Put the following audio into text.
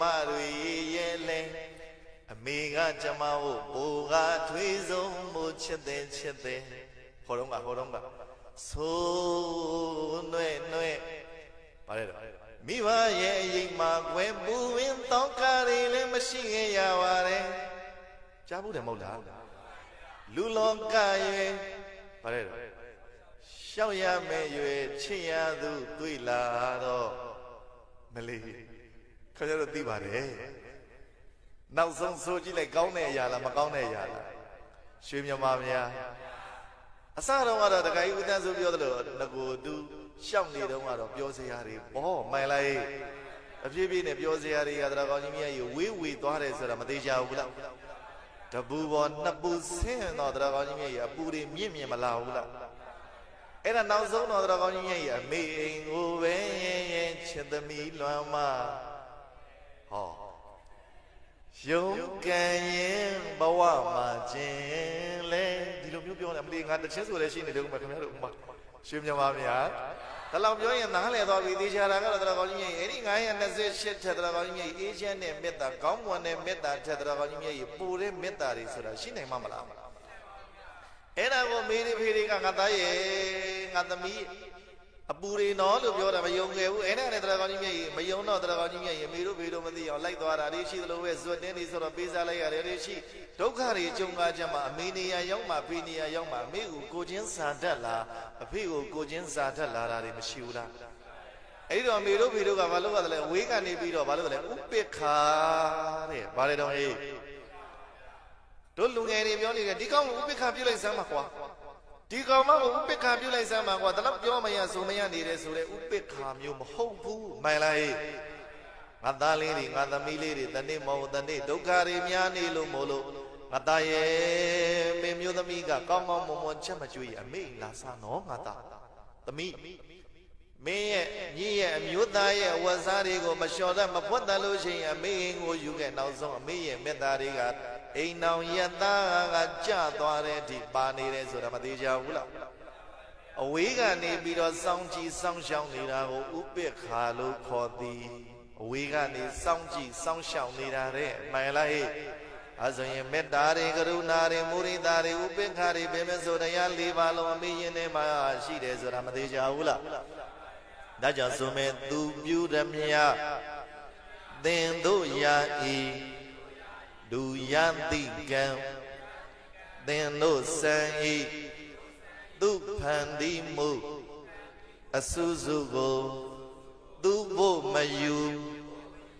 မတွေရဲ့လဲအမေကကျမကိုဘူကထွေးဆုံးမို့ချစ်တယ်ချစ်တယ်ဟောတော့ကဟောတော့ကဆိုးနှဲ့နှဲ့ပါလေတော့မိဘရဲ့အရင်မှာကွယ်ပူဝင်းတောင်းကားတွေလည်းမရှိခဲ့ရပါတယ်ကြားဘူးတယ်မဟုတ်လားလူလောကရဲ့ပါလေတော့ရှောက်ရမယ်ရွယ်ချစ်ရသူတွေ့လာတော့မလေး ခင်ဗျားတို့သိပါတယ်နောက်ဆုံးဆိုကြည့်လိုက်ကောင်းတဲ့အရာလားမကောင်းတဲ့အရာလားရွှေမြမာဗျာအစတော့ကတော့တခါကြီးဦးတန်းဆိုပြောသလိုငကိုတူရှောက်နေတော့ကတော့ပြောစရာတွေဘောမိုင်လိုက်အပြည့်ပြည့်နဲ့ပြောစရာတွေကတရကောင်းကြီးမြတ်ကြီးဝေးဝေးသွားတယ်ဆိုတာမသေးချဘူးလားတပူပေါ်နှစ်ပူဆင်းတော့တရကောင်းကြီးမြတ်ကြီးအပူတွေမြင့်မြင့်မလာဘူးလားအဲ့ဒါနောက်ဆုံးတော့တရကောင်းကြီးမြတ်ကြီးအမေအိမ်ကိုပဲချစ်သမီးလွမ်းမ ဟောယုံကံရင်ဘဝမှာခြင်းလဲဒီလိုမျိုးပြောတယ်အမလီငါတချင်းဆိုလည်းရှိနေတယ်ဦးမခင်ဗျားတို့ဥမရွှေမြမဗျာဒါလောက်ပြောရင်နားလဲသွားပြီတေချာတာကတော့တရကောင်းကြီးမြတ်ကြီးအဲ့ဒီ928ထက်တရကောင်းကြီးမြတ်ကြီးအေးချမ်းတဲ့မေတ္တာကောင်းမွန်တဲ့မေတ္တာထက်တရကောင်းကြီးမြတ်ကြီးပူတဲ့မေတ္တာတွေဆိုတာရှိနိုင်မှာမလားအဲ့ဒါကိုမေးဒီဖေးတွေကငါသားရဲ့ငါသမီး အပူတွေနော်လို့ပြောတာမယုံခဲ့ဘူးအဲ့ဒါနဲ့တရကောင်းကြီးမြတ်ကြီးမယုံတော့တရကောင်းကြီးမြတ်ကြီးမေတို့ဖေတို့မသိအောင်လိုက်သွားတာတွေရှိသလိုပဲဇွတ်တင်းတွေဆိုတော့ပေးစားလိုက်ရတယ်တွေရှိဒုက္ခတွေကြုံကားကြမှာအမေနေရရောက်မှာဖေနေရရောက်မှာအမေကိုကိုချင်းစာတတ်လားအဖေကိုကိုချင်းစာတတ်လာတာတွေမရှိဘူးလားအဲ့ဒီတော့မေတို့ဖေတို့ကဘာလို့လဲဝေးကနေပြီးတော့ဘာလို့လဲဥပိ္ပခာတဲ့ဘာလဲတော့ဟေးတို့လူငယ်တွေပြောနေတယ်ဒီကောင်ကိုဥပိ္ပခာပြုတ်လိုက်စမ်းပါကွာ ဒီကောင်မကိုဥပိ္ပခာပြုတ်လိုက်စမ်းပါကွာဒါတော့ပြောမရဆိုမရနေတယ်ဆိုတဲ့ဥပိ္ပခာမျိုးမဟုတ်ဘူးမှန်လားဟေးငါသားလေးတွေငါသမီးလေးတွေတနေ့မဟုတ်တနေ့ဒုက္ခတွေများနေလို့မို့လို့ငါသားရဲ့မင်းမျိုးသမီးကကောင်းကောင်းမွန်မွန်ချက်မကျွေးအမေလာစားနော်ငါသားသမီးမင်းရဲ့ညီရဲ့အမျိုးသားရဲ့အဝတ်စားတွေကိုမလျှော်တတ်မဖွက်တတ်လို့ရှိရင်အမေကိုယူခဲ့နောက်ဆုံးအမေရဲ့မေတ္တာတွေက အိမ်အောင်ယတကကြသွားတဲ့အထိပါနေတယ်ဆိုတာမသေးကြဘူးလားအဝေးကနေပြီးတော့စောင်းကြည့်စောင်းရှောင်းနေတာကိုဥပိ္ပခာလို့ခေါ်သည်အဝေးကနေစောင်းကြည့်စောင်းရှောင်းနေတာတဲ့မှန်လားဟဲ့အဲဆိုရင်မေတ္တာတွေကရုဏာတွေမုရိဒာတွေဥပိ္ပခာတွေဘယ်မဲ့ဆိုတရား၄ပါးလုံးအမေရင်ထဲမှာရှိတယ်ဆိုတာမသေးကြဘူးလားဒါကြောင့်ဆိုမဲ့သူပြုရမြသင်တို့ရာဤ လူယံတိကံသင်တို့စံဤသူဖန်တိမှုအစုစုကိုသူဖို့မယူ